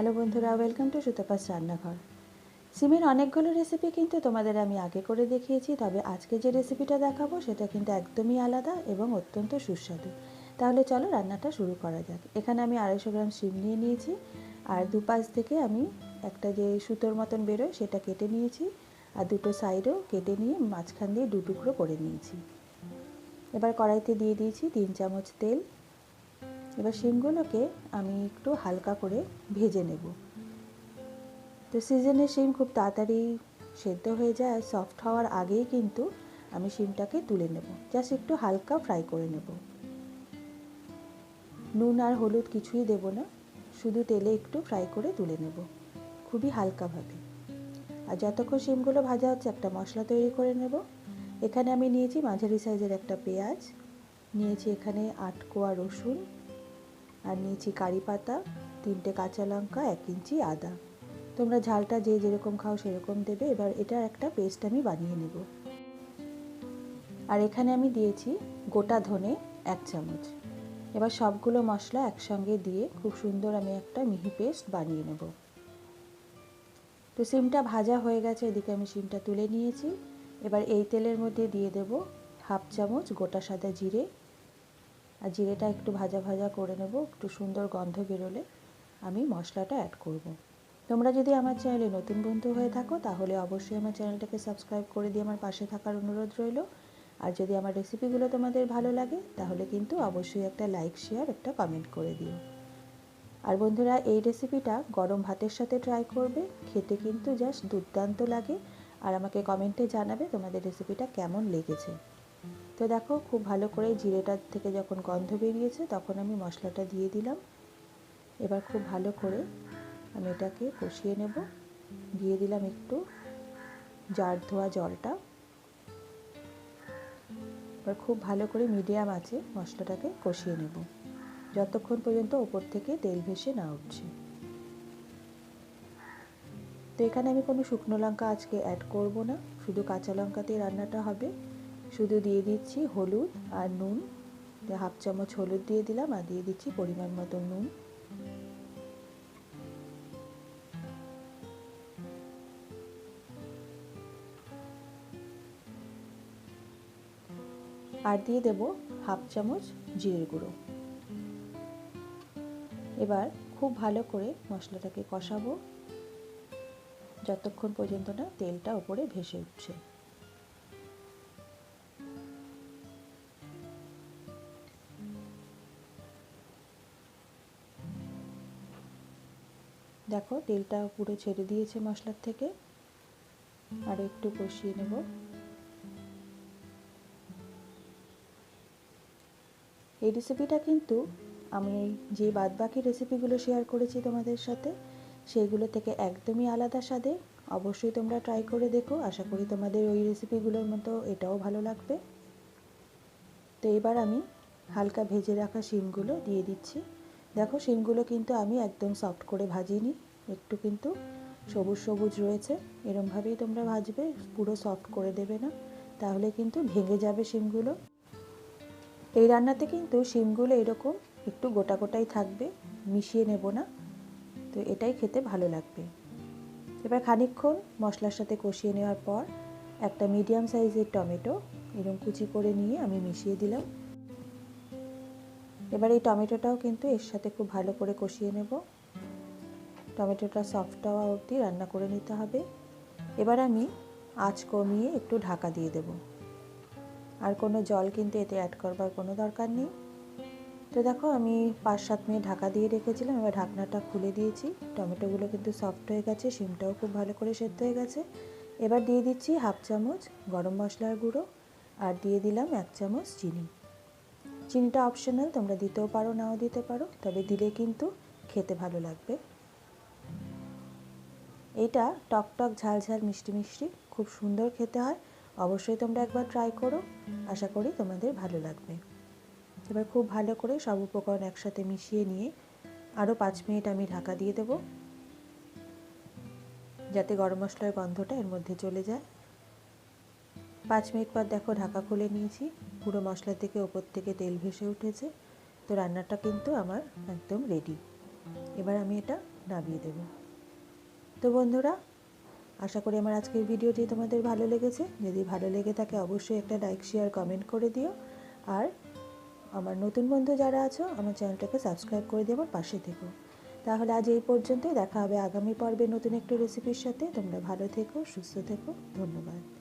Hello বন্ধুরা, welcome to Sutapa's রান্নাঘর। সিমের অনেকগুলো রেসিপি কিন্তু তোমাদের আমি আগে করে দেখিয়েছি, তবে আজকে যে রেসিপিটা দেখাবো সেটা কিন্তু একদমই আলাদা এবং অত্যন্ত সুস্বাদু। তাহলে চলো রান্নাটা শুরু করা যাক। এখানে আমি আড়াইশো গ্রাম সিম নিয়ে নিয়েছি, আর দুপাশ থেকে আমি একটা যে সুতোর মতন বেরোয় সেটা কেটে নিয়েছি, আর দুটো সাইডেও কেটে নিয়ে মাঝখান দিয়ে দু টুকরো করে নিয়েছি। এবার কড়াইতে দিয়ে দিয়েছি তিন চামচ তেল এবার শিমগুলোকে আমি একটু হালকা করে ভেজে নেব। তো সিজনের শিম খুব তাড়াতাড়ি সেদ্ধ হয়ে যায় আর সফট হওয়ার আগেই কিন্তু আমি শিমটাকে তুলে নেব। জাস্ট একটু হালকা ফ্রাই করে নেব। নুন আর হলুদ কিছুই দেব না, শুধু তেলে একটু ফ্রাই করে তুলে নেব, খুবই হালকাভাবে। আর যতক্ষণ শিমগুলো ভাজা হচ্ছে একটা মশলা তৈরি করে নেব। এখানে আমি নিয়েছি মাঝারি সাইজের একটা পেঁয়াজ, নিয়েছি এখানে আট কোয়া রসুন আর নিয়েছি কারি পাতা, তিনটে কাঁচা লঙ্কা, এক ইঞ্চি আদা। তোমরা ঝালটা যে যেরকম খাও সেরকম দেবে। এবার এটার একটা পেস্ট আমি বানিয়ে নেব। আর এখানে আমি দিয়েছি গোটা ধনে এক চামচ। এবার সবগুলো মশলা একসঙ্গে দিয়ে খুব সুন্দর আমি একটা মিহি পেস্ট বানিয়ে নেব। তো সিমটা ভাজা হয়ে গেছে, এদিকে আমি সিমটা তুলে নিয়েছি। এবার এই তেলের মধ্যে দিয়ে দেব হাফ চামচ গোটা সাদা জিরে আর জিরেটা একটু ভাজা ভাজা করে নেব, একটু সুন্দর গন্ধ বেরোলে আমি মশলাটা অ্যাড করব। তোমরা যদি আমার চ্যানেলে নতুন বন্ধু হয়ে থাকো, তাহলে অবশ্যই আমার চ্যানেলটাকে সাবস্ক্রাইব করে দিয়ে আমার পাশে থাকার অনুরোধ রইল। আর যদি আমার রেসিপিগুলো তোমাদের ভালো লাগে, তাহলে কিন্তু অবশ্যই একটা লাইক শেয়ার একটা কমেন্ট করে দিও। আর বন্ধুরা, এই রেসিপিটা গরম ভাতের সাথে ট্রাই করবে, খেতে কিন্তু জাস্ট দুর্দান্ত লাগে। আর আমাকে কমেন্টে জানাবে তোমাদের রেসিপিটা কেমন লেগেছে। তো দেখো, খুব ভালো করে জিরেটার থেকে যখন গন্ধ বেরিয়েছে, তখন আমি মশলাটা দিয়ে দিলাম। এবার খুব ভালো করে আমি এটাকে কষিয়ে নেব। দিয়ে দিলাম একটু জার ধোয়া জলটা। এবার খুব ভালো করে মিডিয়াম আছে মশলাটাকে কষিয়ে নেব। যতক্ষণ পর্যন্ত ওপর থেকে তেল ভেসে না উঠছে। তো এখানে আমি কোনো শুকনো লঙ্কা আজকে অ্যাড করব না। শুধু কাঁচা লঙ্কাতেই রান্নাটা হবে। শুধু দিয়ে দিচ্ছি হলুদ আর নুন। হাফ চামচ হলুদ দিয়ে দিলাম আর দিয়ে দিচ্ছি পরিমাণ মতো নুন। আর দিয়ে দেব হাফ চামচ জিরের গুঁড়ো। এবার খুব ভালো করে মশলাটাকে কষাবো। যতক্ষণ পর্যন্ত না তেলটা ওপরে ভেসে উঠছে। দেখো, তেলটা পুরো ছেড়ে দিয়েছে মশলার থেকে। আর একটু কষিয়ে নেব। এই রেসিপিটা কিন্তু আমি যে বাদবাকি রেসিপিগুলো শেয়ার করেছি তোমাদের সাথে, সেইগুলো থেকে একদমই আলাদা স্বাদে। অবশ্যই তোমরা ট্রাই করে দেখো। আশা করি তোমাদের ওই রেসিপিগুলোর মতো এটাও ভালো লাগবে। তো এবার আমি হালকা ভেজে রাখা শিমগুলো দিয়ে দিচ্ছি। দেখো শিমগুলো কিন্তু আমি একদম সফট করে ভাজিনি। একটু কিন্তু সবুজ সবুজ রয়েছে। এরমভাবেই তোমরা ভাজবে, পুরো সফট করে দেবে না। তাহলে কিন্তু ভেঙে যাবে শিমগুলো। এই রান্নাতে কিন্তু শিমগুলো এরকম একটু গোটা গোটাই থাকবে, মিশিয়ে নেব না। তো এটাই খেতে ভালো লাগবে। এবার খানিকক্ষণ মশলার সাথে কষিয়ে নেওয়ার পর একটা মিডিয়াম সাইজের টমেটো এরকম কুচি করে নিয়ে আমি মিশিয়ে দিলাম। এবার এই টমেটোটাও কিন্তু এর সাথে খুব ভালো করে কষিয়ে নেব। টমেটোটা সফট হওয়া অবধি রান্না করে নিতে হবে। এবার আমি আঁচ কমিয়ে একটু ঢাকা দিয়ে দেব। আর কোনো জল কিন্তু এতে অ্যাড করবার কোনো দরকার নেই। তো দেখো আমি পাঁচ সাত মিনিট ঢাকা দিয়ে রেখেছিলাম, এবার ঢাকনাটা খুলে দিয়েছি। টমেটোগুলো কিন্তু সফট হয়ে গেছে, শিমটাও খুব ভালো করে সেদ্ধ হয়ে গেছে। এবার দিয়ে দিচ্ছি হাফ চামচ গরম মশলার গুঁড়ো আর দিয়ে দিলাম এক চামচ চিনি। চিনিটা অপশনাল তোমরা দিতেও পারো, নাও দিতে পারো, তবে দিলে কিন্তু খেতে ভালো লাগবে। এটা টক টক, ঝাল ঝাল, মিষ্টি মিষ্টি, খুব সুন্দর খেতে হয়। অবশ্যই তোমরা একবার ট্রাই করো, আশা করি তোমাদের ভালো লাগবে। এবার খুব ভালো করে সব উপকরণ একসাথে মিশিয়ে নিয়ে আরও পাঁচ মিনিট আমি ঢাকা দিয়ে দেব, যাতে গরম মশলার গন্ধটা এর মধ্যে চলে যায়। পাঁচ মিনিট পর দেখো ঢাকা খুলে নিয়েছি। পুরো মশলা থেকে ওপর থেকে তেল ভেসে উঠেছে। তো রান্নাটা কিন্তু আমার একদম রেডি এবার আমি এটা নামিয়ে দেব। তো বন্ধুরা, আশা করি আমার আজকের ভিডিওটি তোমাদের ভালো লেগেছে। যদি ভালো লেগে থাকে অবশ্যই একটা লাইক শেয়ার কমেন্ট করে দিও। আর আমার নতুন বন্ধু যারা আছো, আমার চ্যানেলটাকে সাবস্ক্রাইব করে দিয়ে আমার পাশে থেকো। তাহলে আজ এই পর্যন্তই। দেখা হবে আগামী পর্বে নতুন একটি রেসিপির সাথে। তোমরা ভালো থেকো, সুস্থ থেকো। ধন্যবাদ।